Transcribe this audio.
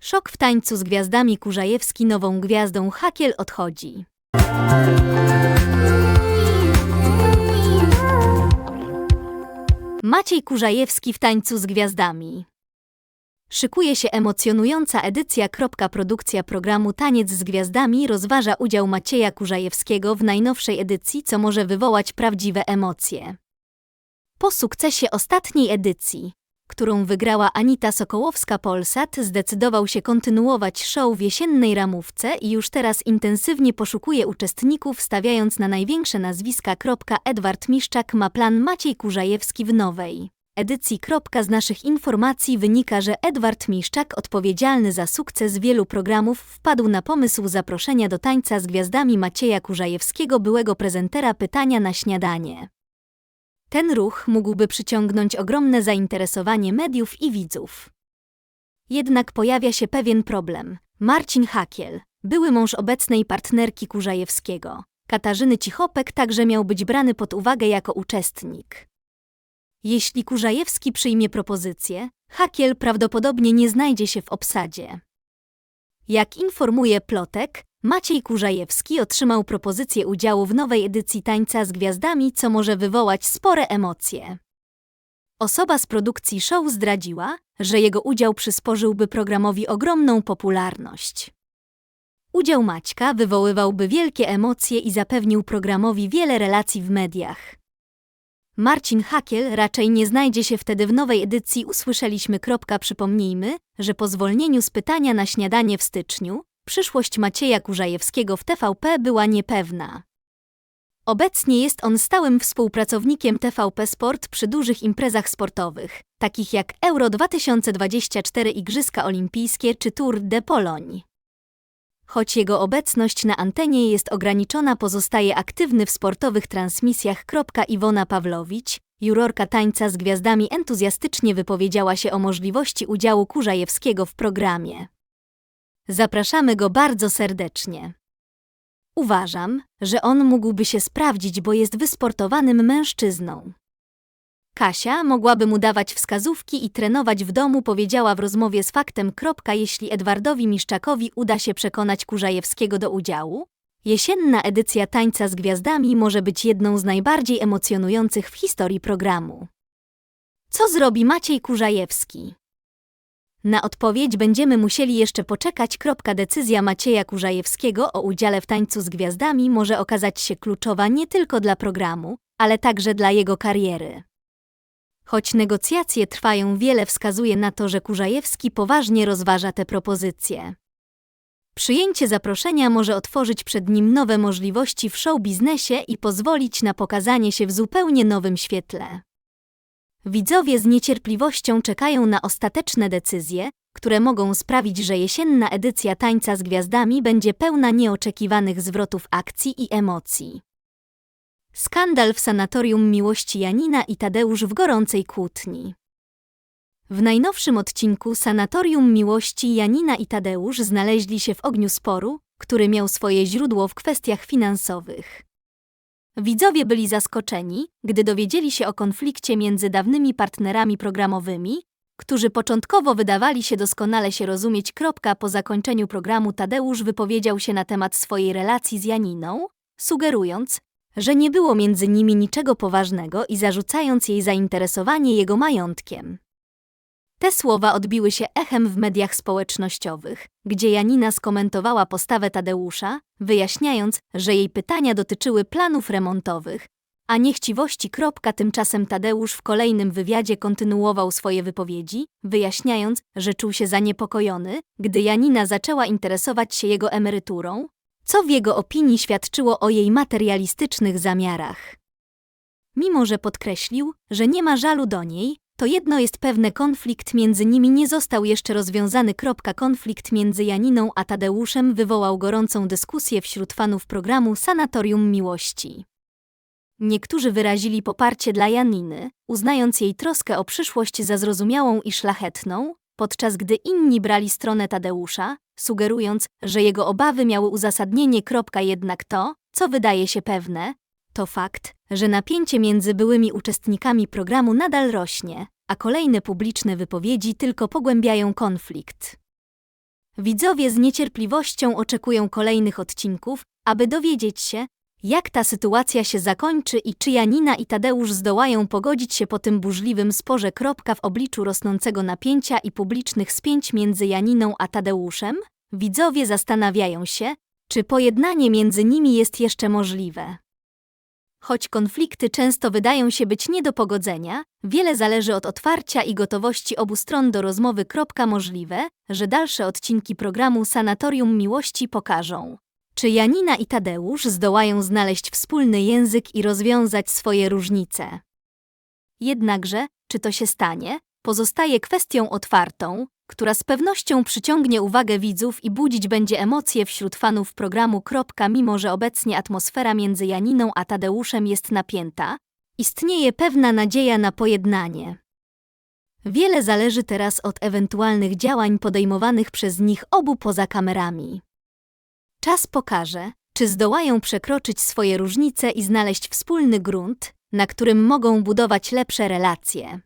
Szok w tańcu z gwiazdami Kurzajewski nową gwiazdą Hakiel odchodzi. Maciej Kurzajewski w tańcu z gwiazdami. Szykuje się emocjonująca edycja. Produkcja programu Taniec z Gwiazdami rozważa udział Macieja Kurzajewskiego w najnowszej edycji, co może wywołać prawdziwe emocje. Po sukcesie ostatniej edycji, którą wygrała Anita Sokołowska-Polsat, zdecydował się kontynuować show w jesiennej ramówce i już teraz intensywnie poszukuje uczestników, stawiając na największe nazwiska. Edward Miszczak ma plan Maciej Kurzajewski w nowej edycji. Z naszych informacji wynika, że Edward Miszczak, odpowiedzialny za sukces wielu programów, wpadł na pomysł zaproszenia do tańca z gwiazdami Macieja Kurzajewskiego, byłego prezentera pytania na śniadanie. Ten ruch mógłby przyciągnąć ogromne zainteresowanie mediów i widzów. Jednak pojawia się pewien problem. Marcin Hakiel, były mąż obecnej partnerki Kurzajewskiego, Katarzyny Cichopek, także miał być brany pod uwagę jako uczestnik. Jeśli Kurzajewski przyjmie propozycję, Hakiel prawdopodobnie nie znajdzie się w obsadzie. Jak informuje Plotek, Maciej Kurzajewski otrzymał propozycję udziału w nowej edycji Tańca z Gwiazdami, co może wywołać spore emocje. Osoba z produkcji show zdradziła, że jego udział przysporzyłby programowi ogromną popularność. Udział Maćka wywoływałby wielkie emocje i zapewnił programowi wiele relacji w mediach. Marcin Hakiel raczej nie znajdzie się wtedy w nowej edycji usłyszeliśmy. Przypomnijmy, że po zwolnieniu z pytania na śniadanie w styczniu, przyszłość Macieja Kurzajewskiego w TVP była niepewna. Obecnie jest on stałym współpracownikiem TVP Sport przy dużych imprezach sportowych, takich jak Euro 2024 Igrzyska Olimpijskie czy Tour de Pologne. Choć jego obecność na antenie jest ograniczona, pozostaje aktywny w sportowych transmisjach. Iwona Pawlowicz, jurorka tańca z gwiazdami, entuzjastycznie wypowiedziała się o możliwości udziału Kurzajewskiego w programie. Zapraszamy go bardzo serdecznie. Uważam, że on mógłby się sprawdzić, bo jest wysportowanym mężczyzną. Kasia mogłaby mu dawać wskazówki i trenować w domu, powiedziała w rozmowie z faktem. Jeśli Edwardowi Miszczakowi uda się przekonać Kurzajewskiego do udziału, jesienna edycja Tańca z Gwiazdami może być jedną z najbardziej emocjonujących w historii programu. Co zrobi Maciej Kurzajewski? Na odpowiedź będziemy musieli jeszcze poczekać. Decyzja Macieja Kurzajewskiego o udziale w Tańcu z Gwiazdami może okazać się kluczowa nie tylko dla programu, ale także dla jego kariery. Choć negocjacje trwają, wiele wskazuje na to, że Kurzajewski poważnie rozważa te propozycje. Przyjęcie zaproszenia może otworzyć przed nim nowe możliwości w show biznesie i pozwolić na pokazanie się w zupełnie nowym świetle. Widzowie z niecierpliwością czekają na ostateczne decyzje, które mogą sprawić, że jesienna edycja Tańca z Gwiazdami będzie pełna nieoczekiwanych zwrotów akcji i emocji. Skandal w sanatorium miłości Janina i Tadeusz w gorącej kłótni. W najnowszym odcinku Sanatorium Miłości Janina i Tadeusz znaleźli się w ogniu sporu, który miał swoje źródło w kwestiach finansowych. Widzowie byli zaskoczeni, gdy dowiedzieli się o konflikcie między dawnymi partnerami programowymi, którzy początkowo wydawali się doskonale się rozumieć. Po zakończeniu programu Tadeusz wypowiedział się na temat swojej relacji z Janiną, sugerując, że nie było między nimi niczego poważnego i zarzucając jej zainteresowanie jego majątkiem. Te słowa odbiły się echem w mediach społecznościowych, gdzie Janina skomentowała postawę Tadeusza, wyjaśniając, że jej pytania dotyczyły planów remontowych, a niechciwości. Tymczasem Tadeusz w kolejnym wywiadzie kontynuował swoje wypowiedzi, wyjaśniając, że czuł się zaniepokojony, gdy Janina zaczęła interesować się jego emeryturą, co w jego opinii świadczyło o jej materialistycznych zamiarach. Mimo, że podkreślił, że nie ma żalu do niej, to jedno jest pewne konflikt między nimi nie został jeszcze rozwiązany. Konflikt między Janiną a Tadeuszem wywołał gorącą dyskusję wśród fanów programu Sanatorium Miłości. Niektórzy wyrazili poparcie dla Janiny, uznając jej troskę o przyszłość za zrozumiałą i szlachetną, podczas gdy inni brali stronę Tadeusza, sugerując, że jego obawy miały uzasadnienie. Jednak to, co wydaje się pewne, to fakt, że napięcie między byłymi uczestnikami programu nadal rośnie, a kolejne publiczne wypowiedzi tylko pogłębiają konflikt. Widzowie z niecierpliwością oczekują kolejnych odcinków, aby dowiedzieć się, jak ta sytuacja się zakończy i czy Janina i Tadeusz zdołają pogodzić się po tym burzliwym sporze. Kropka w obliczu rosnącego napięcia i publicznych spięć między Janiną a Tadeuszem? Widzowie zastanawiają się, czy pojednanie między nimi jest jeszcze możliwe. Choć konflikty często wydają się być nie do pogodzenia, wiele zależy od otwarcia i gotowości obu stron do rozmowy. Możliwe, że dalsze odcinki programu Sanatorium Miłości pokażą, czy Janina i Tadeusz zdołają znaleźć wspólny język i rozwiązać swoje różnice. Jednakże, czy to się stanie, pozostaje kwestią otwartą, która z pewnością przyciągnie uwagę widzów i budzić będzie emocje wśród fanów programu. Mimo, że obecnie atmosfera między Janiną a Tadeuszem jest napięta, istnieje pewna nadzieja na pojednanie. Wiele zależy teraz od ewentualnych działań podejmowanych przez nich obu poza kamerami. Czas pokaże, czy zdołają przekroczyć swoje różnice i znaleźć wspólny grunt, na którym mogą budować lepsze relacje.